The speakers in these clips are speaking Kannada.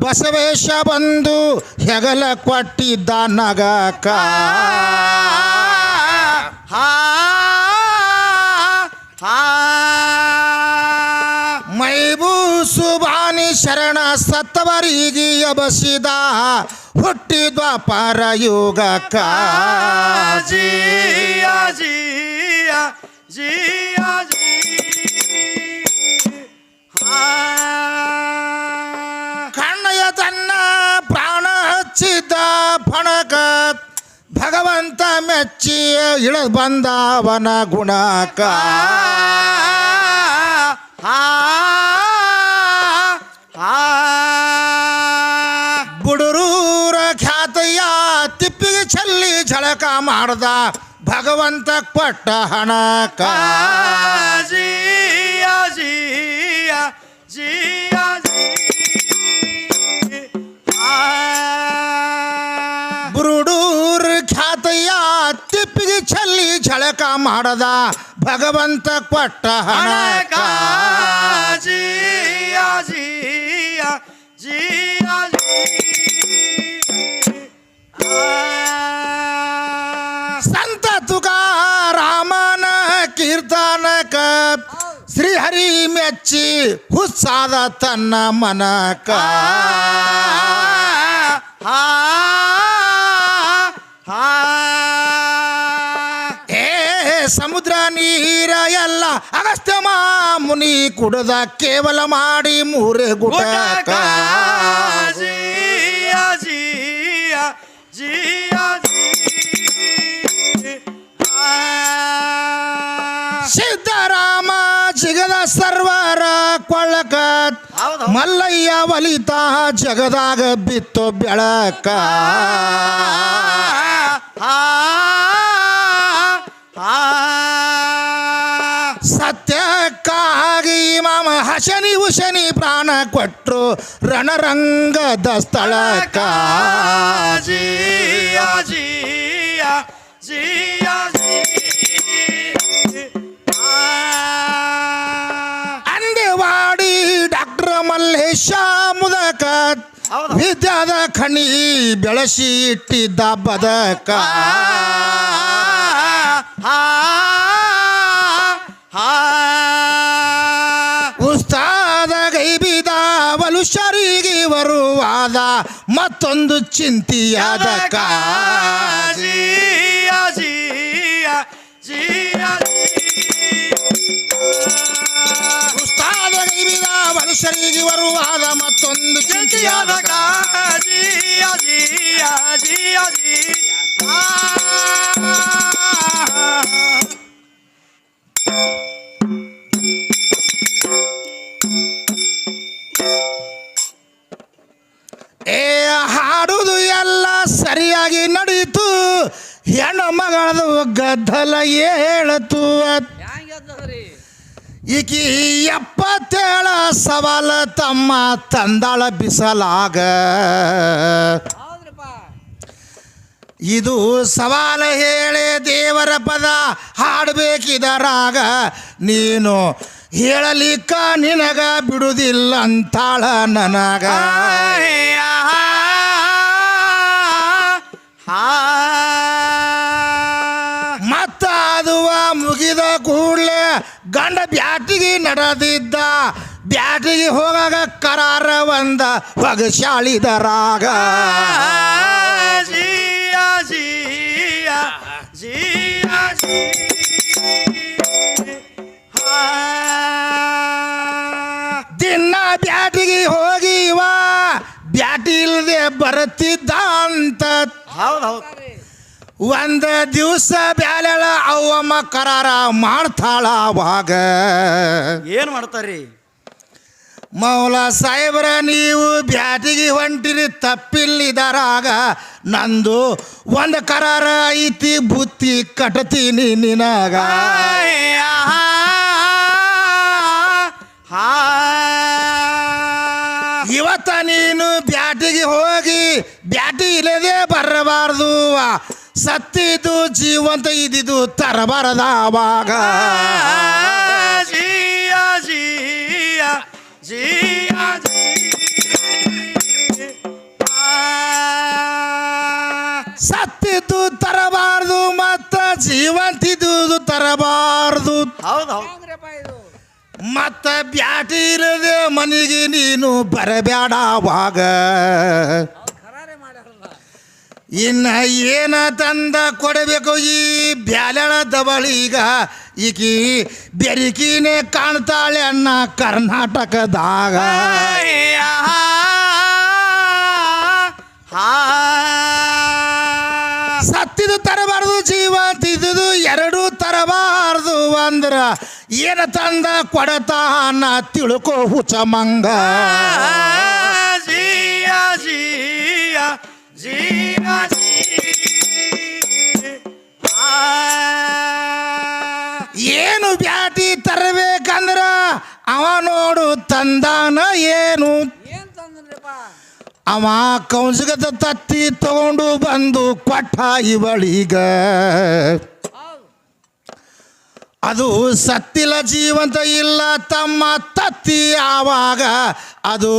ಬಸವೇಶ ಬಂದು ಹೆಗಲ ಕೊಟ್ಟಿದ್ದ ನಗಕ. ಹಾ ಹಾ ಮೈಬೂ ಸುಬಾನಿ ಶರಣ ಸತ್ತವರಿಗೆ ಎಬಸಿದ ಹುಟ್ಟಿದ್ವ ಪರಯುಗಕ. ಜಿಯಾ ಜಿಯಾ ಜಿಯಾ ಜಿ ಹಾ. ಪ್ರಾಣ ಹಚ್ಚಿದ್ದ ಫಣಕ ಭಗವಂತ ಮೆಚ್ಚಿ ಇಳದ್ ಬಂದವನ ಗುಣಕ. ಬುಡರೂರ ಖ್ಯಾತಯ್ಯ ತಿಪ್ಪಿಗೆ ಚಲ್ಲಿ ಝಳಕ ಮಾಡ್ದ ಭಗವಂತ ಕೊಟ್ಟ ಹಣಕ. ಜಿಯಾ ಜಿಯಾ ಜಿಯಾ. ಖ್ಯಾತಯ್ಯ ತಿಪ್ಪಿಗೆ ಚೆಲ್ಲಿ ಝಳಕ ಮಾಡದ ಭಗವಂತ ಕೊಟ್ಟ ಹಣಕ ಜಿಯಾ ಜಿಯಾ ಜಿಯಾ ಜಿ ಸಂತ ತುಕಾರಾಮನ ಕೀರ್ತನಕ ಶ್ರೀಹರಿ ಮೆಚ್ಚಿ ಹುಸ್ಸಾದ ತನ್ನ ಮನಕ ಹಾ ಹಾ ಏ ಸಮುದ್ರ ನೀರ ಎಲ್ಲ ಅಗಸ್ತ್ಯ ಮುನಿ ಕುಡದ ಕೇವಲ ಮಾಡಿ ಮೂರೆ ಗುಟಕ ಜಿಯಾ ಜಿಯಾ ಜಿಯಾ ಜಿ ಸಿದ್ದರಾಮ ಜಿಗದ ಸರ್ವರ ಕೊಳಕ. ಮಲ್ಲಯ್ಯ ಒಲಿತ ಜಗದಾಗ ಬಿತ್ತು ಬೆಳಕ. ಹಾ ಸತ್ಯಕ್ಕಾಗಿ ಮಾಮ ಹಸನಿ ಹುಶನಿ ಪ್ರಾಣ ಕೊಟ್ಟರು ರಣರಂಗದ ಸ್ಥಳ ಜಿಯಾ ಜಿಯಾ ಡಾಕ್ಟರ್ ಮಲ್ಲೇಶ ಮುದಕ. ವಿದ್ಯಾದ ಖಣಿ ಬೆಳಸಿ ಇಟ್ಟಿದ್ದ ಬದಕ ಮತ್ತೊಂದು ಚಿಂತಿಯಾದ ಕಾ ಜಿಯಾ ಜಿಯಾ ಜಿಯಾ ಉಸ್ತಾದ ಗೈಬಿದ ವಲುಷರಿಗೆ ಬರುವಾದ ಮತ್ತೊಂದು ಚಿಂತಿಯಾದ ಕಾಜಿಯ ಜಿಯ ಜಿಯ ಜಿಯ ಜಿಯಾ. ಏ ಹಾಡುದು ಎಲ್ಲ ಸರಿಯಾಗಿ ನಡೀತು. ಹೆಣ್ಣು ಮಗಳದು ಗದ್ದಲ ಹೇಳತು ಈಕಿ ಎಪ್ಪತ್ತೇಳ ಸವಾಲ ತಮ್ಮ ತಂದಾಳ ಬಿಸಲಾಗ. ಇದು ಸವಾಲ ಹೇಳಿ ದೇವರ ಪದ ಹಾಡಬೇಕಿದರಾಗ ನೀನು ಹೇಳಲಿಕ್ಕ ನಿನಗ ಬಿಡುದಿಲ್ಲ ಅಂತಾಳ ನನಗ ಮತ್ತ ಅದುವ ಮುಗಿದ ಕೂಡಲೇ ಗಂಡ ಬ್ಯಾಟಿಗೆ ನಡೆದಿದ್ದ. ಬ್ಯಾಟಿಗೆ ಹೋಗಾಗ ಕರಾರ ಒಂದ ಹೊಗಶಾಳಿದರಾಗ ಜಿಯಾ ಜಿಯಾ ಜಿಯಾ ಜಿ ದಿನ ಬ್ಯಾಟಿಗೆ ಹೋಗಿ ಇವ ಬ್ಯಾಟಿ ಇಲ್ಲದೆ ಬರುತ್ತಿದ್ದ ಅಂತ ಹೌದು ಹೌದು. ಒಂದ ದಿವಸ ಬ್ಯಾಲೆಳ ಅವ್ವಮ್ಮ ಕರಾರ ಮಾಡ್ತಾಳ ಅವಾಗ. ಏನು ಮಾಡ್ತಾರ್ರಿ ಮೌಲ ಸಾಹೇಬ್ರ ನೀವು ಬ್ಯಾಟಿಗೆ ಹೊಂಟಿರಿ ತಪ್ಪಿಲ್ಲಿದರಾಗ ನಂದು ಒಂದು ಕರಾರ ಐತಿ ಬುತ್ತಿ ಕಟ್ತೀನಿ ನಿನಗ. ಹಾ. ಇವತ್ತ ನೀನು ಬ್ಯಾಟಿಗೆ ಹೋಗಿ ಬ್ಯಾಟಿ ಇಲ್ಲದೆ ಬರಬಾರದು ಸತ್ತಿದ್ದು ಜೀವಂತ ಇದ್ದಿದ್ದು ತರಬಾರದ ಅವಾಗ ಸತ್ತಿದ್ದು ತರಬಾರದು ಮತ್ತ ಜೀವಂತಿದ್ದು ತರಬಾರ್ದು. ಹೌದು ಮತ್ತ ಬ್ಯಾಟಿ ಇಲ್ಲದೆ ಮನೆಗೆ ನೀನು ಬರಬೇಡವಾಗ ಇನ್ನ ಏನ ತಂದ ಕೊಡಬೇಕು ಈ ಬ್ಯಾಲೆಳ ದವಳೀಗ ಈಕಿ ಬೆರಿಕಿನೇ ಕಾಣ್ತಾಳೆ ಅಣ್ಣ ಕರ್ನಾಟಕದಾಗ ಸತ್ತಿದು ಜೀವ ತಿದ್ದುದು ಎರಡು ತರಬಾರ್ದು ಅಂದ್ರ ಏನ ತಂದ ಕೊಡತಾನ ತಿಳ್ಕೋ ಹುಚ್ಚ ಮಂಗ. ಜಿಯಾ ಜಿಯಾ ಜಿಯಾ ಏನು ಬ್ಯಾಟಿ ತರಬೇಕಂದ್ರ ಅವ ನೋಡು ತಂದಾನ ಏನು? ಅವ ಕೌಂಜಗದ ತತ್ತಿ ತಗೊಂಡು ಬಂದು ಕೊಟ್ಟ ಇವಳಿಗ. ಅದು ಸತ್ತಿಲ್ಲ ಜೀವಂತ ಇಲ್ಲ ತಮ್ಮ ತತ್ತಿ ಆವಾಗ ಅದು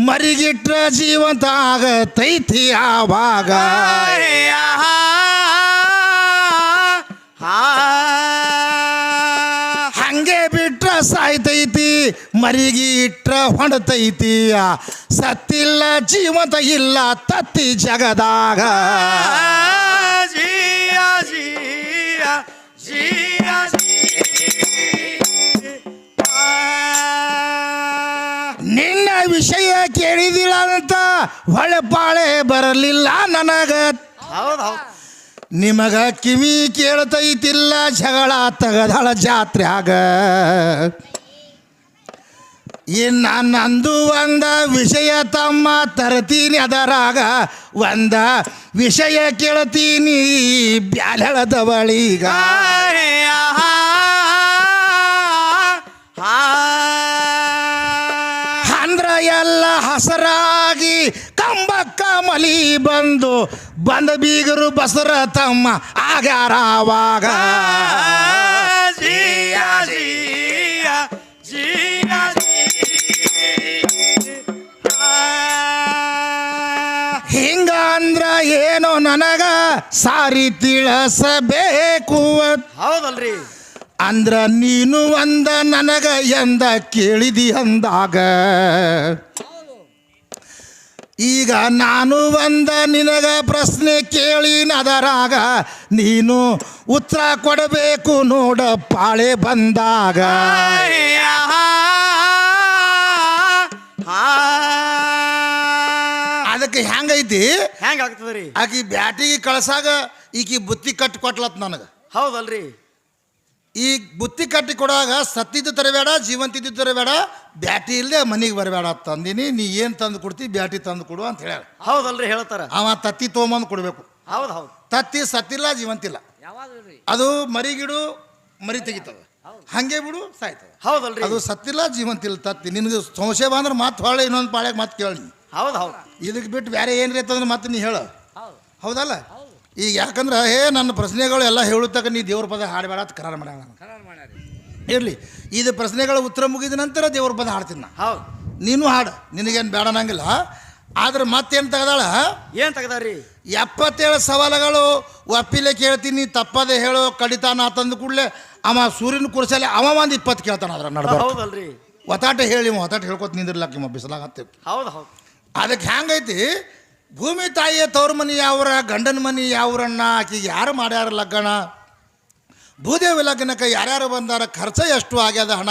ಮರಿಗಿಟ್ರ ಜೀವಂತ ಆಗತೈತಿ ಆವಾಗ ಹಂಗೆ ಬಿಟ್ರ ಸಾಯ್ತೈತಿ ಮರಿಗಿಟ್ರ ಹೊಣತೈತಿ ಸತ್ತಿಲ್ಲ ಜೀವಂತ ಇಲ್ಲ ತತ್ತಿ ಜಗದಾಗ ಜೀಯ ಜೀಯ ಜಿಯಾ ವಿಷಯ ಕೇಳಿದಿಲ್ಲ ಅಂತ ಹೊಳೆಪಾಳೆ ಬರಲಿಲ್ಲ ನನಗ. ನಿಮಗ ಕಿವಿ ಕೇಳ್ತೈತಿಲ್ಲ ಜಗಳ ತಗದಳ ಆಗ ಇನ್ನ ನಂದು ಒಂದ ವಿಷಯ ತಮ್ಮ ತರ್ತೀನಿ ಅದರಾಗ ಒಂದ ವಿಷಯ ಕೇಳ್ತೀನಿ ಬ್ಯಾಲೆಳದವಳಿಗಾ ಅಂದ್ರ ಹಸರಾಗಿ ಕಂಬಕ್ಕ ಮಲಿ ಬಂದು ಬಂದ ಬೀಗರು ಬಸರ ತಮ್ಮ ಆಗಾರಾವಾಗ ಆವಾಗ ಜಿಯಾ ಜಿಯಾ ಜಿಯಾ ಹಿಂಗ ಅಂದ್ರ ಏನೋ ನನಗ ಸಾರಿ ತಿಳಸಬೇಕು. ಹೌದಲ್ರಿ. ಅಂದ್ರ ನೀನು ಒಂದ ನನಗ ಎಂದ ಕೇಳಿದಿ ಅಂದಾಗ. ಈಗ ನಾನು ಬಂದ ನಿನಗ ಪ್ರಶ್ನೆ ಕೇಳಿ ನದರಾಗ ನೀನು ಉತ್ತರ ಕೊಡಬೇಕು ನೋಡ ಪಾಳೆ ಬಂದಾಗ. ಅದಕ್ಕೆ ಹೆಂಗೈತಿ ಹೆಂಗ ಆಗ್ತದ್ರಿ ಆಕಿ ಬ್ಯಾಟಿಗೆ ಕಳ್ಸಾಗ ಈಕಿ ಬುತ್ತಿ ಕಟ್ಟಿ ಕೊಟ್ಲತ್ ನನಗೆ. ಹೌದಲ್ರಿ? ಈ ಬುತ್ತಿ ಕಟ್ಟಿ ಕೊಡುವಾಗ ಸತ್ತಿದ್ದು ತರಬೇಡ ಜೀವಂತಿದ್ದು ತರಬೇಡ ಬ್ಯಾಟಿ ಇಲ್ಲದೆ ಮನೆಗೆ ಬರಬೇಡ ತಂದಿನಿ ನೀ ಏನು ತಂದು ಕೊಡ್ತಿ ಬ್ಯಾಟಿ ತಂದು ಕೊಡು ಅಂತ ಹೇಳ್ಯಾರ. ಹೌದಲ್ರಿ ಹೇಳ್ತಾರ. ಅವ ತತ್ತಿ ತೊಗೊಂಬಂದು ಕೊಡಬೇಕು. ಹೌದು ಹೌದು. ತತ್ತಿ ಸತ್ತಿಲ್ಲ ಜೀವಂತಿಲ್ಲ. ಅದು ಮರಿಗಿಡು ಮರಿ ತೆಗಿತದ. ಹಂಗೆ ಬಿಡು ಸಾಯ್ತದ. ಹೌದಲ್ರಿ. ಅದು ಸತ್ತಿಲ್ಲ ಜೀವಂತಿಲ್ಲ ತತ್ತಿ. ನಿನಗೆ ಸಂಶಯ ಬಂದ್ರೆ ಮತ್ತೆ ಹೊಳೆ ಇನ್ನೊಂದು ಪಾಳ್ಯಾಗ ಮತ್ತೆ ಕೇಳಿ ಹೌದು ಹೌದು. ಇದಕ್ಕೆ ಬಿಟ್ಟು ಬೇರೆ ಏನ್ರಿ ಅಂತಂದ್ರೆ ಮತ್ತೆ ನೀ ಹೇಳು. ಹೌದಲ್ಲ? ಈಗ ಯಾಕಂದ್ರೆ ಹೇ ನನ್ನ ಪ್ರಶ್ನೆಗಳು ಎಲ್ಲ ಹೇಳುತ್ತಾಗ ನೀ ದೇವ್ರ ಪದ ಹಾಡಬೇಡ ಅಂತ ಕರಾರ ಮಾಡ್ಯಾರ ಇರಲಿ ಇದು ಪ್ರಶ್ನೆಗಳ ಉತ್ತರ ಮುಗಿದ ನಂತರ ದೇವ್ರ ಪದ ಹಾಡ್ತೀನಿ ನಾ. ಹೌದು. ನೀನು ಹಾಡು ನಿನಗೇನು ಬೇಡ ಅನ್ನಂಗಿಲ್ಲ. ಆದ್ರೆ ಮತ್ತೇನು ತೆಗ್ದಾಳ? ಏನು ತೆಗ್ದಾರ್ರಿ? ಎಪ್ಪತ್ತೇಳು ಸವಾಲುಗಳು ಒಪ್ಪಿಲೆ ಕೇಳ್ತೀನಿ ತಪ್ಪದೆ ಹೇಳೋ ಕಡಿತಾನ ತಂದು ಕೂಡಲೇ ಅವ ಸೂರ್ಯನ ಕುರ್ಸಲ್ಲಿ ಅವ ಒಂದು ಇಪ್ಪತ್ತು ಕೇಳ್ತಾನ ಅದ್ರ ನಡ್ಬಾರ್ದು ಹೌದಲ್ರಿ. ಒತ್ತಾಟ ಹೇಳಿ ಒತ್ತಾಟ ಹೇಳ್ಕೊತ ನಿಂದಿರ್ಲಕ್ಕ ನಿಮ್ಮ ಬಿಸಲಾಗತ್ತೆ ಹೌದು ಹೌದು. ಅದಕ್ಕೆ ಹೆಂಗೈತಿ ಭೂಮಿ ತಾಯಿಯ ತವ್ರ ಮನೆ ಯಾವ್ರ ಗಂಡನ ಮನೆ ಯಾವ್ರನ್ನ ಆಕಿಗೆ ಯಾರು ಮಾಡ್ಯಾರ ಲಗ್ನ ಭೂದೇವಿ ಲಗ್ನಕ್ಕೆ ಯಾರ್ಯಾರು ಬಂದಾರ ಖರ್ಚ ಎಷ್ಟು ಆಗ್ಯದ ಹಣ?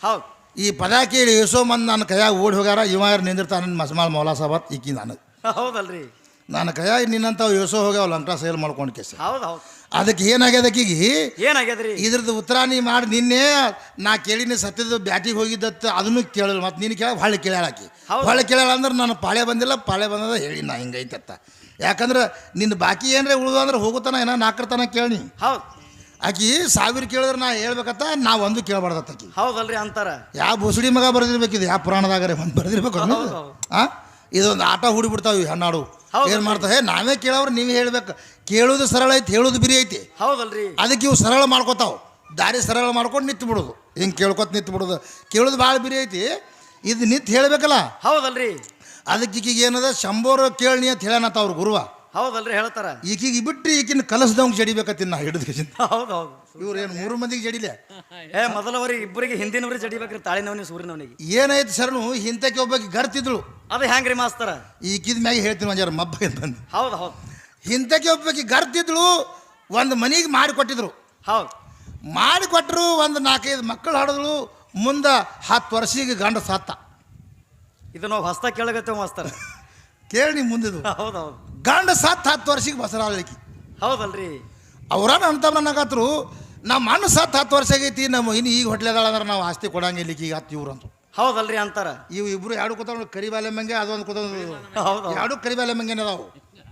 ಹೌದು. ಈ ಪದ ಕೇಳಿ ಎಷ್ಟೋ ಮಂದಿ ನನ್ನ ಕೈಯಾಗ ಓಡಿ ಹೋಗ್ಯಾರ ಇವ ಯಾರು ನಿಂದಿರ್ತಾನ ಮಸಮಾಲ್ ಮೌಲಾ ಸಾಬತ್ ಈಕಿ ನನಗೆ ಹೌದಲ್ರಿ. ನನ್ನ ಕೈಯಾಗ ನಿನ್ನಂಥವು ಎಸೋ ಹೋಗ್ಯಾವ ಲಂಕಾ ಸೇಲ್ ಮಾಡ್ಕೊಂಡು ಕೇಸ ಹೌದು ಹೌದು. ಅದಕ್ಕೆ ಏನಾಗ್ಯದ ಆಕಿಗೆ? ಏನಾಗ್ಯದ್ರಿ ಇದ್ರದ್ದು ಉತ್ತರ ನೀ ಮಾಡಿ. ನಿನ್ನೆ ನಾ ಕೇಳಿನಿ ಸತ್ಯದ ಬ್ಯಾಟಿಗೆ ಹೋಗಿದ್ದತ್ತ ಅದನ್ನು ಕೇಳಲ್ಲ ಮತ್ತು ನೀನು ಕೇಳ ಹೊಳ್ಳಿ ಕೇಳ್ಯಾಳ ಆಕಿ. ಹೊಳ್ಳಿ ಕೇಳ್ಯಾಳ ಅಂದ್ರೆ ನಾನು ಪಾಳೆ ಬಂದಿಲ್ಲ ಪಾಳೆ ಬಂದದ ಹೇಳಿ ನಾ ಹಿಂಗೈತತ್ತ ಯಾಕಂದ್ರೆ ನಿನ್ನ ಬಾಕಿ ಏನರೇ ಉಳಿದು ಅಂದ್ರೆ ಹೋಗುತ್ತಾನ ಏನೋ ನಾಲ್ಕರ ತನ ಕೇಳಿ ಹೌದು. ಆಕಿ ಸಾವಿರ ಕೇಳಿದ್ರೆ ನಾ ಹೇಳ್ಬೇಕತ್ತ ನಾ ಒಂದು ಕೇಳಬಾರ್ದತ್ತ ಆಕಿ. ಹೌದಲ್ರಿ ಅಂತಾರ. ಯಾವ ಬುಸುಡಿ ಮಗ ಬರ್ದಿರ್ಬೇಕಿದೆ ಯಾವ ಪುರಾಣದಾಗರೆ ಒಂದು ಬರ್ದಿರ್ಬೇಕು. ಆ? ಇದೊಂದು ಆಟ ಹೂಡಿಬಿಡ್ತಾವೆ ಹೆಣ್ಣಾಡು. ಹೌದು. ಏನು ಹೇ ನಾವೇ ಕೇಳೋರು ನೀವೇ ಹೇಳ್ಬೇಕು. ಕೇಳೋದು ಸರಳ ಐತಿ ಹೇಳೋದು ಬಿರಿ ಐತಿ. ಹೌದಲ್ರಿ. ಅದಕ್ಕೆ ಇವು ಸರಳ ಮಾಡ್ಕೋತಾವ. ದಾರಿ ಸರಳ ಮಾಡ್ಕೊಂಡು ನಿಂತು ಬಿಡೋದು. ಹಿಂಗೆ ಕೇಳ್ಕೊತ ನಿಂತು ಬಿಡೋದು. ಕೇಳೋದು ಭಾಳ ಬಿರಿ ಐತಿ. ಇದು ನಿಂತು ಹೇಳ್ಬೇಕಲ್ಲ. ಹೌದಲ್ರಿ. ಅದಕ್ಕೆ ಈಗ ಏನದ? ಶಂಭೋರ ಕೇಳಿ ಅಂತ ಹೇಳ ಅವ್ರ ಗುರುವ. ಹೌದಲ್ರಿ ಹೇಳ್ತಾರ. ಈಕಿಗೆ ಬಿಟ್ಟು ಈಕಿನ ಕಲಸ್ದವಂಗೆ ಜಡಿಬೇಕತ್ತಿನ ನಾ ಹಿಡಿದು ಹೌದು ಹೌದು. ಇವ್ರು ಏನು ಮೂರು ಮಂದಿಗೆ ಜಡಿಲೆ ಏ ಮೊದಲವರಿಗೆ ಇಬ್ಬರಿಗೆ ಹಿಂದಿನವ್ರಿಗೆ ಜಡಿಬೇಕ್ರಿ ತಾಳಿನವನಿಗೆ ಸೂರ್ಯನವನಿಗೆ ಏನಾಯ್ತು ಸರ್ನು ಹಿಂತಕ್ಕೆ ಒಬ್ಬಾಕಿ ಗರ್ತಿದ್ಳು. ಅದು ಹೆಂಗ್ರಿ ಮಾಸ್ತರ? ಈಕಿದ ಮ್ಯಾಗ ಹೇಳ್ತೀನಿ ಒಂಜಾರ ಮಬ್ಬ ಅಂತಂದು ಹೌದು ಹೌದು. ಹಿಂತಕ್ಕೆ ಒಬ್ಬಾಕಿ ಗರ್ತಿದ್ಳು ಒಂದು ಮನೆಗೆ ಮಾಡಿ ಕೊಟ್ಟಿದ್ರು ಹೌದು. ಮಾಡಿ ಕೊಟ್ಟರು ಒಂದು ನಾಲ್ಕೈದು ಮಕ್ಕಳು ಹಾಡಿದ್ಳು ಮುಂದೆ ಹತ್ತು ವರ್ಷಿಗೆ ಗಂಡ ಸತ್ತ. ಇದು ನಾವು ಹೊಸ್ತ ಕೇಳಗತ್ತೆ ಮಾಸ್ತರ. ಕೇಳಿ ಮುಂದಿದ್ರು ಹೌದೌದು ಹೌದು ಹೌದು. ಗಂಡ ಸತ್ತು ಹತ್ತು ವರ್ಷಿಗೆ ಬಸರಾಳಿಕಿ ಹೌದಲ್ರಿ. ಅವ್ರ ಅಂತ ನನಗತ್ರು ನಮ್ಮ ಅಣ್ಣ ಸತ್ತು ಹತ್ತು ವರ್ಷ ಆಗೈತಿ ನಮ್ಮ ಇನ್ನು ಈಗ ಹೊಟ್ಲೆದಾಳ ಅಂದ್ರೆ ನಾವು ಆಸ್ತಿ ಕೊಡಂಗಿಲ್ಲ ಈಗ ಹತ್ತು ಇವ್ರು ಅಂತ ಹೌದಲ್ರಿ ಅಂತಾರ. ಇವು ಇಬ್ರು ಎರಡು ಕೂತವ್ ಕರಿಬಾಲೆ ಮಂಗೆ ಅದೊಂದು ಕೂತ ಹೌದು. ಎರಡು ಕರಿಬಾಲೆ ಮಂಗೆನೇ ಅದಾವು.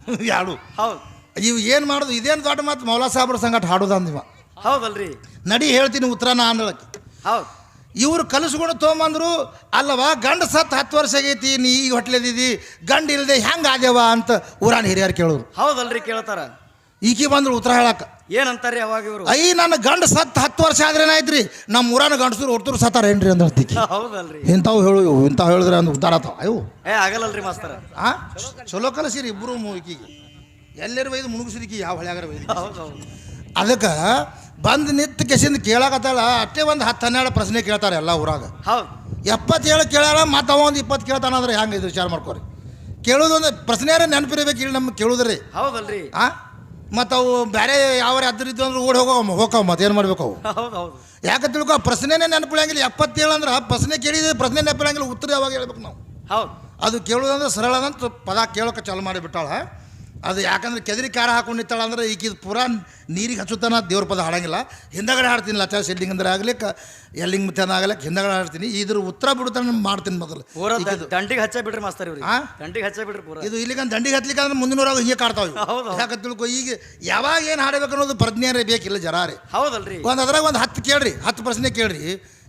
ಎರಡು. ಹೌದು. ಇವು ಏನು ಮಾಡೋದು ಇದೇನು ದೊಡ್ಡ ಮಾತು ಮೌಲಾ ಸಾಬ್ರ ಸಂಗಟ ಹಾಡೋದು ಅಂದಿವ ಹೌದಲ್ರಿ. ನಡಿ ಹೇಳ್ತೀನಿ ಉತ್ತರನ ಅಂದಳಕ್ಕೆ ಹೌದು. ಇವ್ರು ಕಲಿಸ್ಕೊಂಡು ತೊಗೊಂಬಂದ್ರು ಅಲ್ಲವ ಗಂಡ ಸತ್ತು ಹತ್ತು ವರ್ಷ ಆಗೈತಿ ನೀ ಈಗ ಹೊಟ್ಲೆದಿದ್ದಿ ಗಂಡ ಇಲ್ಲದೆ ಹೆಂಗೆ ಆದ್ಯವ ಅಂತ ಊರಾನ ಹಿರಿಯರು ಕೇಳೋರು. ಹೌದಲ್ರಿ ಕೇಳ್ತಾರ. ಈಕಿ ಬಂದ್ರು ಉತ್ತರ ಹೇಳಕ್ಕೆ ಏನಂತಾರೆ ಅವಾಗ ಇವರು? ಐ ನನ್ನ ಗಂಡ ಸತ್ತು ಹತ್ತು ವರ್ಷ ಆದ್ರೆ ಏನಾಯ್ತ್ರಿ ನಮ್ಮ ಊರಾನ ಗಂಡಸರು ಹೊರ್ತರು ಸತ್ತಾರೇನ್ರಿ? ಅಂದ್ರೆ ತಿಕ್ಕಿ ಹೌದಲ್ರಿ. ಇಂಥವು ಹೇಳು ಇವು ಇಂಥವು ಹೇಳಿದ್ರೆ ಅಂದ್ರೆ ಉದ್ದಾರ ಆತಾವ ಅಯ್ಯೋ. ಏ ಆಗಲ್ಲಲ್ರಿ ಮಾಸ್ತರ. ಆ? ಚಲೋ ಕಲಸಿರಿ ಇಬ್ಬರು ಈಕಿಗೆ. ಎಲ್ಲರೂ ಒಯ್ದು ಮುಳುಗಿಸಿರಿಕಿ ಯಾವ ಹೊಳ್ಯಾಗಾರ ಒಯ್ದು ಹೌದು ಹೌದು ಅದಕ್ಕೆ ಬಂದು ನಿಂತು ಕೆಸಿಂದ ಕೇಳಾಕತ್ತಾಳ ಅಷ್ಟೇ ಒಂದು ಹತ್ತು ಹನ್ನೆರಡು ಪ್ರಶ್ನೆ ಕೇಳ್ತಾರೆ ಎಲ್ಲ ಊರಾಗ. ಹೌದು. ಎಪ್ಪತ್ತೇಳು ಕೇಳಾಳ ಮತ್ತು ಅವ ಒಂದು ಇಪ್ಪತ್ತು ಕೇಳ್ತಾನಂದ್ರೆ ಹೆಂಗೆ ಇದು ವಿಚಾರ ಮಾಡ್ಕೊರಿ? ಪ್ರಶ್ನೆ ಪ್ರಶ್ನೆಯಾರ ನೆನಪಿರ್ಬೇಕು ಇಲ್ಲಿ ನಮ್ಗೆ ಕೇಳೋದ್ರಿ. ಹೌದಲ್ರಿ. ಆ? ಮತ್ತು ಅವು ಬೇರೆ ಯಾವ ಅದ್ರಿದ್ದು ಅಂದ್ರೆ ಓಡಿ ಹೋಗೋ ಹೋಗವ ಮತ್ತೆ ಏನು ಮಾಡ್ಬೇಕು ಅವು? ಯಾಕೆ ತಿಳ್ಕೊ ಪ್ರಶ್ನೆನೇ ನೆನಪಿಳಂಗಿಲ್ಲ ಎಪ್ಪತ್ತೇಳು ಅಂದ್ರೆ ಪ್ರಶ್ನೆ ಕೇಳಿದ್ರೆ ಪ್ರಶ್ನೆ ನೆನಪಿಳಂಗಿಲ್ಲ ಉತ್ತರ ಯಾವಾಗ ಹೇಳ್ಬೇಕು ನಾವು? ಹೌದು. ಅದು ಕೇಳೋದಂದ್ರೆ ಸರಳ ಅಂತ ಪದ ಕೇಳೋಕೆ ಚಾಲು ಮಾಡಿಬಿಟ್ಟಾಳ ಅದು ಯಾಕಂದ್ರೆ ಕೆದರಿ ಕಾರ ಹಾಕೊಂಡು ನಿಂತಾಳ ಅಂದ್ರೆ ಈಕಿದು ಪೂರಾ ನೀರಿಗೆ ಹಚ್ಚುತ್ತಾನ ದೇವ್ರ ಪದ ಹಾಡಂಗಿಲ್ಲ. ಹಿಂದಗಡೆ ಹಾಡ್ತೀನಿ ಲಚಾ ಶೆಡ್ಡಿಂಗ್ ಅಂದ್ರೆ ಆಗ್ಲಿಕ್ಕ ಎಲ್ಲಿಂಗ್ ಮುತ್ತಾನ ಆಗ್ಲಿಕ್ಕೆ ಹಿಂದಗಡೆ ಹಾಡ್ತೀನಿ. ಇದ್ರ ಉತ್ತರ ಬಿಡುತ್ತಾನೆ ಮಾಡ್ತೀನಿ ಮೊದಲು. ದಂಡಿಗೆ ಹಚ್ಚ ಬಿಡ್ರಿ ಮಾಸ್ತರ್ ಇವ್ರಿಗೆ ಆ? ದಂಡಿಗೆ ಹಚ್ಚ ಬಿಡ್ರಿ ಪೂರ. ಇದು ಇಲ್ಲಿಗೆ ದಂಡಿಗೆ ಹತ್ಲಿಕ್ಕೆ ಅಂದ್ರೆ ಮುಂದಿನವ್ರಾಗ ಹಿಂಗೆ ಕಾಡ್ತಾವೆ ಹೌದು, ಹೌದು. ಯಾಕೆ ತಿಳ್ಕೊ ಈಗ ಯಾವಾಗ ಏನು ಹಾಡಬೇಕು ಅನ್ನೋದು ಪ್ರಜ್ಞೆಯೇ ಬೇಕಿಲ್ಲ ಜರಾರಿ ಹೌದಲ್ರಿ. ಒಂದು ಅದ್ರಾಗ ಒಂದು ಹತ್ತು ಕೇಳ್ರಿ ಹತ್ತು ಪ್ರಶ್ನೆ ಕೇಳ್ರಿ.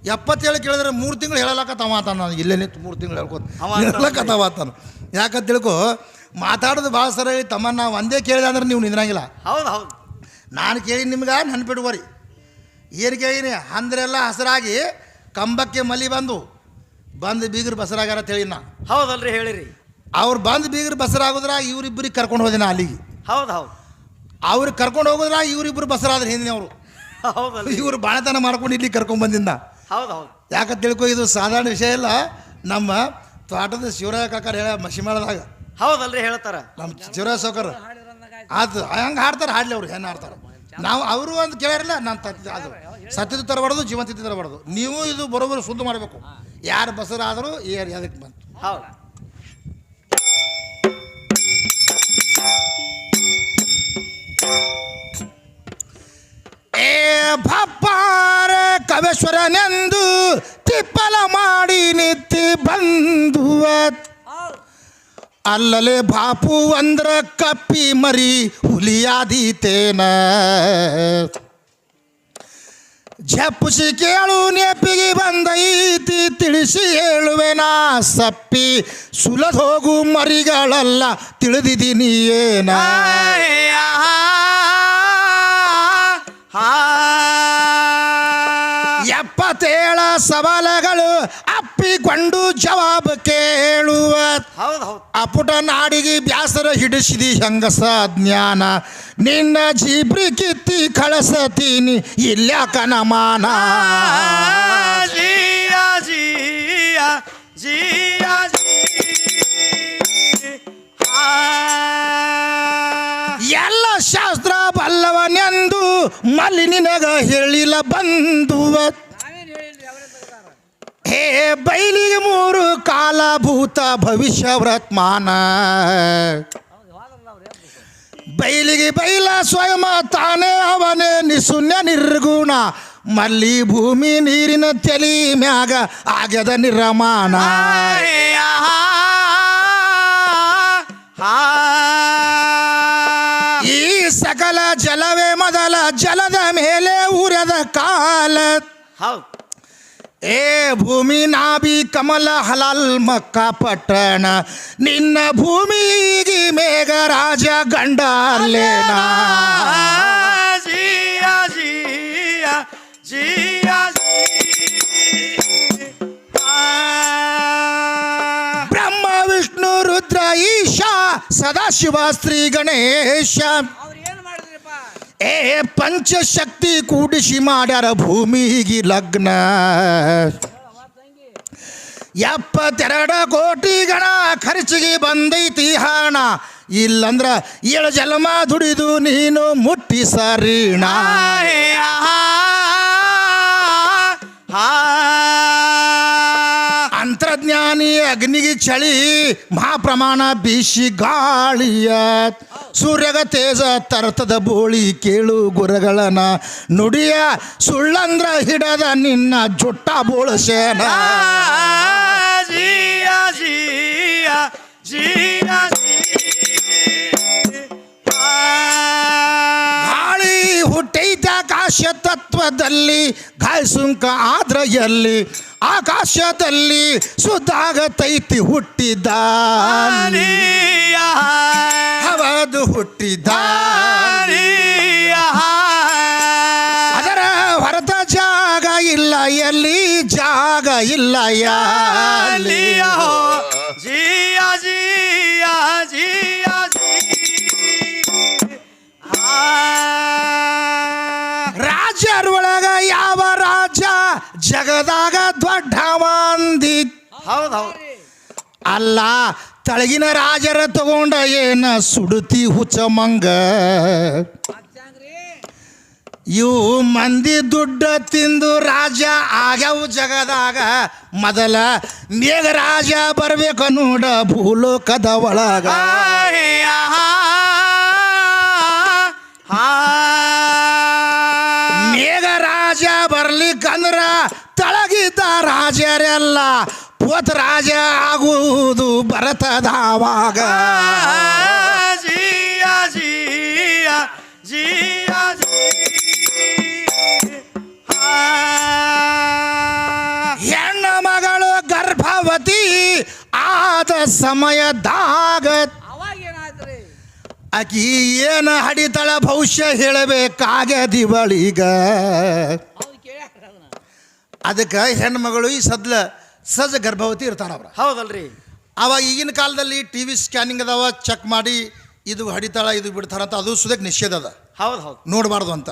ಎಪ್ಪತ್ತೇಳು ಕೇಳಿದ್ರೆ ಮೂರು ತಿಂಗಳು ಹೇಳಲಕತ್ತಾವ ಆತ ನಾನು. ಇಲ್ಲೇ ನಿಂತು ಮೂರು ತಿಂಗಳು ಹೇಳ್ಕೊತ ಅವ ಅಂತಾನ. ಯಾಕಂತ ತಿಳ್ಕೊ ಮಾತಾಡೋದು ಭಾಳ ಸರ ತಮ್ಮ ನಾವು ಒಂದೇ ಕೇಳಿದೆ ಅಂದ್ರೆ ನೀವು ನಿಂದ್ರಂಗಿಲ್ಲ. ಹೌದು ಹೌದು. ನಾನು ಕೇಳಿ ನಿಮ್ಗೆ ನೆನ್ಪಿಡುವರಿ ಏನು ಕೇಳಿನಿ ಅಂದ್ರೆಲ್ಲ ಹಸರಾಗಿ ಕಂಬಕ್ಕೆ ಮಲಿ ಬಂದು ಬಂದು ಬೀಗರು ಬಸರಾಗಾರ ಅಂತ ಹೇಳಿ ನಾ. ಹೌದಲ್ರಿ ಹೇಳಿರಿ. ಅವ್ರು ಬಂದು ಬೀಗರು ಬಸರಾಗೋದ್ರಾಗ ಇವ್ರಿಬ್ಬರಿಗೆ ಕರ್ಕೊಂಡು ಹೋದಿನ ಅಲ್ಲಿಗೆ. ಹೌದು ಹೌದು. ಅವ್ರಿಗೆ ಕರ್ಕೊಂಡು ಹೋಗೋದ್ರಾಗ ಇವರಿಬ್ಬರು ಬಸರಾದ್ರೆ ಹಿಂದಿನವರು ಹೌದಲ್ರಿ. ಇವರು ಬಾಣತನ ಮಾಡ್ಕೊಂಡು ಇಲ್ಲಿ ಕರ್ಕೊಂಡು ಬಂದಿಂದ ಹೌದು ಹೌದು. ಯಾಕಂತ ತಿಳ್ಕೊ ಇದು ಸಾಧಾರಣ ವಿಷಯ ಇಲ್ಲ ನಮ್ಮ ತೋಟದ ಶಿವರಾಯ ಕಾಕಾರ ಹೇಳ ಮಸಿಮಾಳದಾಗ ಹೌದಲ್ರಿ ಹೇಳ್ತಾರ. ನಮ್ಮ ಶಿವರಾಯ ಸೌಕರ್ ಅದು ಹಂಗೆ ಹಾಡ್ತಾರೆ ಹಾಡ್ಲಿ ಅವ್ರು ಏನು ಹಾಡ್ತಾರೆ. ನಾವು ಅವರು ಒಂದು ಕೇಳಿರಲ್ಲ ನಾನು ತತ್ತಿ ಅದು. ಸತ್ಯದ ತರಬಾರ್ದು ಜೀವಂತಿದ್ದು ತರಬಾರ್ದು. ನೀವು ಇದು ಬರೋಬ್ಬರಿ ಶುದ್ಧ ಮಾಡಬೇಕು. ಯಾರು ಬಸರಾದರೂ ಏರಿ ಅದಕ್ಕೆ ಬಂತು. ಹೌದು. ಏ ಭಪ್ಪಾರ ಕವೇಶ್ವರನೆಂದು ತಿಪ್ಪಲ ಮಾಡಿ ನಿತ್ತಿ ಬಂದುವ ಅಲ್ಲಲೆ ಬಾಪು ಅಂದ್ರ ಕಪ್ಪಿ ಮರಿ ಹುಲಿಯಾದೀತೇನ. ಝಪ್ಪುಸಿ ಕೇಳು ನೆಪ್ಪಿಗೆ ಬಂದೈತಿ, ತಿಳಿಸಿ ಹೇಳುವೆನಾ ಸಪ್ಪಿ. ಸುಲದ್ ಹೋಗು ಮರಿಗಳಲ್ಲ ತಿಳಿದಿದ್ದೀನಿ ಏನ ಎಪ್ಪತ್ತೇಳ ಸವಾಲಗಳು ಅಪ್ಪಿಕೊಂಡು ಜವಾಬ್ ಕೇಳುವ. ಹೌದು ಹೌದು. ಅಪುಟ ನಾಡಿಗೆ ಬ್ಯಾಸರ ಹಿಡಿಸಿದಿ ಹೆಂಗಸ ಜ್ಞಾನ. ನಿನ್ನ ಜೀಬ್ರಿ ಕಿತ್ತಿ ಕಳಸತೀನಿ ಇಲ್ಲ ಕನಮಾನ. ಜಿಯ ಜಿಯ ಜಿಯ ಜಿ. ಎಲ್ಲ ಶಾಸ್ತ್ರ ಬಲ್ಲವನೆಂದು ಮಲಿನಿನಗ ನಿನಗ ಹೇಳಿಲ್ಲ ಬಂದುವ ಹೇ ಬೈಲಿಗೆ ಮೂರು ಕಾಲ ಭೂತ ಭವಿಷ್ಯ ವ್ರತ್ಮಾನ ಬೈಲಿಗೆ ಬೈಲ ಸ್ವಯಂ ತಾನೇ ಅವನೇ ನಿಶೂನ್ಯ ನಿರ್ಗುಣ. ಮಲ್ಲಿ ಭೂಮಿ ನೀರಿನ ತಲಿ ಮ್ಯಾಗ ಆಗ್ಯದ ನಿರಮಾನ ಈ ಉರದ ಕಾಲ. ಹೌದು ಏ ಭೂಮಿ ನಾಭಿ ಕಮಲ ಹಲಾಲ್ ಮಕ್ಕ ಪಟ್ಟಣ. ನಿನ್ನ ಭೂಮಿಗೆ ಮೇಘ ರಾಜ ಗಂಡ ಅಲ್ಲೇನ ಜಿಯ ಜಿಯ ಜಿಯ. ಬ್ರಹ್ಮ ವಿಷ್ಣು ರುದ್ರ ಈಶಾ ಸದಾಶಿವ ಶ್ರೀ ಗಣೇಶ. ಏ ಪಂಚಶಕ್ತಿ ಕೂಡಿಸಿ ಮಾಡ್ಯಾರ ಭೂಮಿಗೆ ಲಗ್ನ ಎಪ್ಪತ್ತೆರಡು ಕೋಟಿ ಗಣ ಖರ್ಚಿಗೆ ಬಂದೈತಿ ಹಣ ಇಲ್ಲಂದ್ರ ಏಳು ಜನ್ಮ ದುಡಿದು ನೀನು ಮುಟ್ಟಿ ಸರಿಣ ಅಂತರ್ಜ್ಞಾನಿ ಅಗ್ನಿಗೆ ಚಳಿ ಮಹಾಪ್ರಮಾಣ ಬೀಸಿ ಗಾಳಿಯ. ಸೂರ್ಯಗ ತೇಜ ತರ್ತದ ಬೋಳಿ ಕೇಳು ಗುರಗಳನ ನುಡಿಯ ಸುಳ್ಳಂದ್ರ ಹಿಡದ ನಿನ್ನ ಜೊಟ್ಟ ಬೋಳಸೇನ ಗಾಳಿ ಹುಟ್ಟೈತ ಕಾಶ್ಯ ತತ್ವದಲ್ಲಿ ಗಾಯಸುಂಕ ಆದ್ರ ಎಲ್ಲಿ ಆಕಾಶದಲ್ಲಿ ಸುದ್ದಾಗತೈತಿ ಹುಟ್ಟಿದ ಹವದು ಹುಟ್ಟಿದ ಅದರ ಹೊರತ ಜಾಗ ಇಲ್ಲ ಎಲ್ಲಿ ಜಾಗ ಇಲ್ಲ ಎಲ್ಲಿ ಜಿಯಾ ಆ ರಾಜರ ರಾಜರೊಳಗ ಯಾವ ರಾಜ ಜಗದಾಗ ಮಂದಿ ಹೌದು ಹೌದು. ಅಲ್ಲ ತಳಗಿನ ರಾಜರ ತಗೊಂಡ ಏನ ಸುಡುತಿ ಹುಚ್ಚ ಮಂಗ? ಇವು ಮಂದಿ ದುಡ್ಡ ತಿಂದು ರಾಜ ಆಗವು ಜಗದಾಗ. ಮೊದಲ ಮೇಘ ರಾಜ ಬರ್ಬೇಕು ನೋಡ ಭೂಲೋಕದ ಒಳಗ. ಮೇಘ ರಾಜ ಬರ್ಲಿಕ್ಕಂದ್ರ ತಳಗಿದ್ದ ರಾಜರೆಲ್ಲ ಪೋತ ರಾಜ ಆಗುವುದು ಭರತದಾವಾಗ. ಜಿಯಾ ಜಿಯಾ ಜಿಯಾ ಹೆಣ್ಣ ಮಗಳು ಗರ್ಭವತಿ ಆದ ಸಮಯದಾಗ ಆಕಿ ಏನು ಹಡಿತಳ ಭವಿಷ್ಯ ಹೇಳಬೇಕಾಗ ದಿವಳಿಗ ಕೇಳ್ಯಾರ ಅದನ್ನ. ಅದಕ್ಕೆ ಹೆಣ್ಣು ಮಗಳು ಈ ಸದ್ಲ ಸಜ್ಜ ಗರ್ಭವತಿ ಇರ್ತಾರೆ ಅವ್ರ. ಹೌದಲ್ರಿ. ಅವಾಗ ಈಗಿನ ಕಾಲದಲ್ಲಿ ಟಿ ವಿ ಸ್ಕ್ಯಾನಿಂಗ್ ಅದಾವ ಚೆಕ್ ಮಾಡಿ ಇದು ಹಡಿತಾಳ ಇದು ಬಿಡ್ತಾರ ಅಂತ ಅದು ಸುದಕ್ಕೆ ನಿಷೇಧ ಅದ. ಹೌದು ಹೌದು. ನೋಡಬಾರ್ದು ಅಂತ.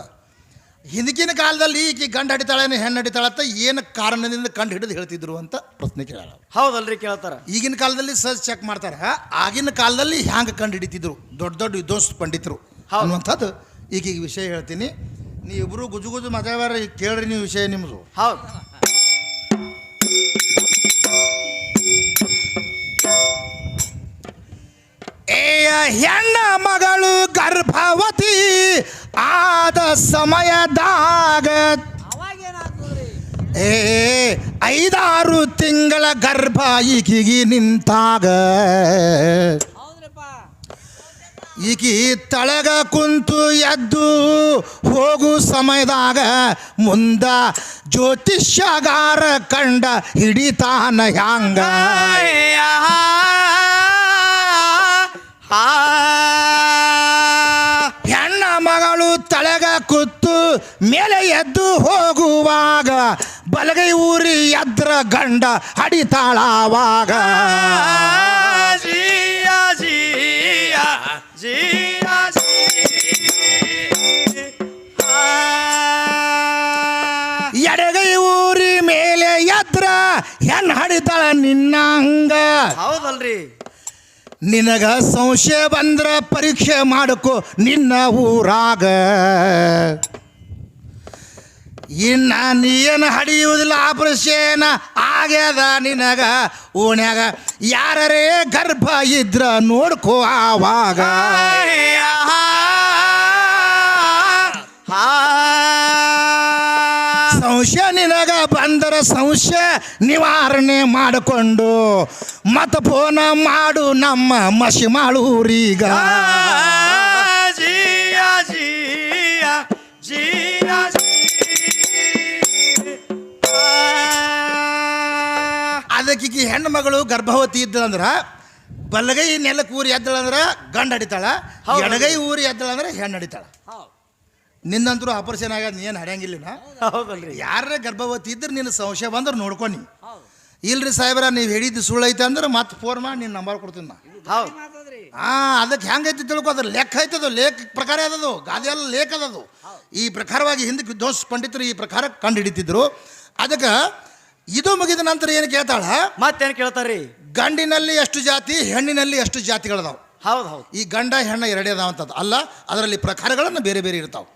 ಹಿಂದಿನ ಕಾಲದಲ್ಲಿ ಈಕಿ ಗಂಡು ಹಡಿತಾಳೇನು ಹೆಣ್ಣು ಹಡಿತಾಳ ಅಂತ ಏನು ಕಾರಣದಿಂದ ಕಂಡು ಹಿಡಿದು ಹೇಳ್ತಿದ್ರು ಅಂತ ಪ್ರಶ್ನೆ ಕೇಳಲ್ಲ ಹೌದಲ್ರಿ ಕೇಳ್ತಾರ. ಈಗಿನ ಕಾಲದಲ್ಲಿ ಸಹಜ ಚೆಕ್ ಮಾಡ್ತಾರೆ. ಆಗಿನ ಕಾಲದಲ್ಲಿ ಹ್ಯಾಂಗೆ ಕಂಡು ಹಿಡಿತಿದ್ರು? ದೊಡ್ಡ ದೊಡ್ಡ ವಿದ್ವಾಂಸ ಪಂಡಿತರು. ಅನ್ನುವಂಥದ್ದು ಈಗ ಈಗ ವಿಷಯ ಹೇಳ್ತೀನಿ. ನೀವಿಬ್ರು ಗುಜು ಗುಜು ಮಜಾವಾರ ಕೇಳ್ರಿ ನೀವು ವಿಷಯ ನಿಮ್ಮದು ಹೌದು. ಏ ಹೆಣ್ಣ ಮಗಳು ಗರ್ಭವತಿ ಆದ ಸಮಯದಾಗ ಏ ಐದಾರು ತಿಂಗಳ ಗರ್ಭ ಈಕಿಗೆ ನಿಂತಾಗ. ಈಗಿ ಈಕಿ ತಳಗ ಕುಂತು ಎದ್ದು ಹೋಗು ಸಮಯದಾಗ ಮುಂದ ಜ್ಯೋತಿಷ್ಯಗಾರ ಕಂಡ ಹಿಡಿತಾನ ಹ್ಯಾಂಗ. ಹೆಣ್ಣ ಮಗಳು ತಳಗ ಕುತ್ತು ಮೇಲೆ ಎದ್ದು ಹೋಗುವಾಗ ಬಲಗೈ ಊರಿ ಎದ್ರ ಗಂಡ ಅಡಿತಾಳಾವಾಗ ಜಿಯಾ ಜಿಯಾ ಜಿಯಾ ಎಡಗೈ ಊರಿ ಮೇಲೆ ಎದ್ರ ಹೆಣ್ ಹಡಿತಾಳ ನಿನ್ನ ಹಂಗ ಹೌದಲ್ರಿ. ನಿನಗ ಸಂಶಯ ಬಂದ್ರ ಪರೀಕ್ಷೆ ಮಾಡಕು ನಿನ್ನ ಊರಾಗ. ಇನ್ನ ನೀನು ಹಡಿಯುವುದಿಲ್ಲ, ಆಪರೇಷನ್ ಆಗ್ಯದ ನಿನಗ. ಓಣ್ಯಾಗ ಯಾರರೇ ಗರ್ಭ ಇದ್ರ ನೋಡ್ಕೋ ಆವಾಗ. ಸಂಶಯ ನಿನಗ ಬಂದರ ಸಂಶಯ ನಿವಾರಣೆ ಮಾಡಿಕೊಂಡು ಮತ ಫೋನ ಮಾಡು ನಮ್ಮ ಜಿಯಾ ಜಿಯಾ ಅದಕ್ಕೀಗ ಹೆಣ್ಣು ಮಗಳು ಗರ್ಭವತಿ ಇದ್ದಳಂದ್ರೆ ಬಲಗೈ ನೆಲಕ್ಕೆ ಊರಿ ಎದ್ದಳಂದ್ರೆ ಗಂಡ ಹಡಿತಾಳ. ಎಡಗೈ ಊರಿ ಎದ್ದಳಂದ್ರೆ ಹೆಣ್ಣು ಹಡಿತಾಳ ನಿನ್ನಂತರೂ ಆಪರೇಷನ್ ಆಗ ಏನು ಹಡ್ಯಂಗಿಲ್ಲ ಹೌದಲ್ರಿ. ಯಾರ ಗರ್ಭವತಿ ಇದ್ರೆ ನಿನ್ನ ಸಂಶಯ ಬಂದ್ರೆ ನೋಡ್ಕೊನಿ ಇಲ್ರಿ ಸಾಹೇಬ್ರ ನೀವು ಹೇಳಿದ್ದು ಸುಳ್ಳು ಐತೆ ಅಂದ್ರೆ ಮತ್ತೆ ಫೋನ್ ಮಾಡಿ ನಿನ್ನ ನಂಬರ್ ಕೊಡ್ತೀನಿ ನಾ. ಹೌದು. ಹಾಂ ಅದಕ್ಕೆ ಹೆಂಗೈತಿ ತಿಳ್ಕೊ ಅದ್ರ ಲೆಕ್ಕ ಐತದು ಲೇಖ ಪ್ರಕಾರ ಅದದು ಗಾದೆ ಎಲ್ಲ ಲೇಖ ಅದದು. ಈ ಪ್ರಕಾರವಾಗಿ ಹಿಂದಕ್ಕೆ ವಿದ್ವಾಂಸ ಪಂಡಿತರು ಈ ಪ್ರಕಾರ ಕಂಡು ಹಿಡಿತಿದ್ರು. ಅದಕ್ಕೆ ಇದು ಮುಗಿದ ನಂತರ ಏನು ಕೇಳ್ತಾಳ? ಮತ್ತೇನು ಕೇಳ್ತಾರ್ರಿ? ಗಂಡಿನಲ್ಲಿ ಎಷ್ಟು ಜಾತಿ ಹೆಣ್ಣಿನಲ್ಲಿ ಎಷ್ಟು ಜಾತಿಗಳದಾವು? ಹೌದು ಹೌದು. ಈ ಗಂಡ ಹೆಣ್ಣ ಎರಡೇ ಅದಾವಂಥದ್ದು ಅಲ್ಲ ಅದರಲ್ಲಿ ಪ್ರಕಾರಗಳನ್ನು ಬೇರೆ ಬೇರೆ ಇರ್ತಾವೆ.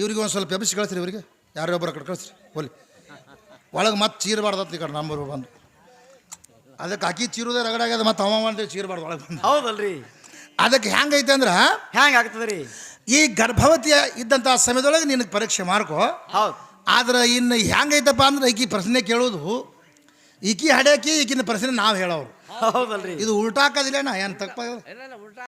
ಇವ್ರಿಗೆ ಒಂದು ಸ್ವಲ್ಪ ಎಬ್ಬಿಸಿ ಕಳಿಸ್ರಿ ಇವರಿಗೆ. ಯಾರೋ ಒಬ್ಬರ ಕಡೆ ಕಳಿಸ್ರಿ. ಹೋಲಿ ಒಳಗೆ ಮತ್ತೆ ಚೀರಬಾರ್ದು ಈ ಕಡೆ ನಂಬರ್ ಬಂದು. ಅದಕ್ಕೆ ಅಕ್ಕಿ ಚೀರುದೇ ರಗಡಾಗ್ಯದ ಮತ್ತೆ ಅವ ಅಂತ ಚೀರಬಾರ್ದು ಒಳಗೆ ಬಂದು. ಹೌದಲ್ರಿ. ಅದಕ್ಕೆ ಹೆಂಗೈತೆ ಅಂದ್ರೆ ಹ್ಯಾಂಗೆ ಆಗ್ತದೆ ರೀ ಈ ಗರ್ಭವತಿಯ ಇದ್ದಂಥ ಸಮಯದೊಳಗೆ ನಿನಗೆ ಪರೀಕ್ಷೆ ಮಾಡ್ಕೊ. ಹೌದು. ಆದ್ರೆ ಇನ್ನು ಹೆಂಗೈತಪ್ಪ ಅಂದ್ರೆ ಈಕಿ ಪ್ರಶ್ನೆ ಕೇಳೋದು ಈಕಿ ಹಡ್ಯಾಕಿ ಈಕಿನ ಪ್ರಶ್ನೆ ನಾವು ಹೇಳೋರು. ಹೌದಲ್ರಿ. ಇದು ಉಲ್ಟಾಕದಿಲ್ಲ ನಾ ಏನು ತಪ್ಪ ಉಲ್ಟಾ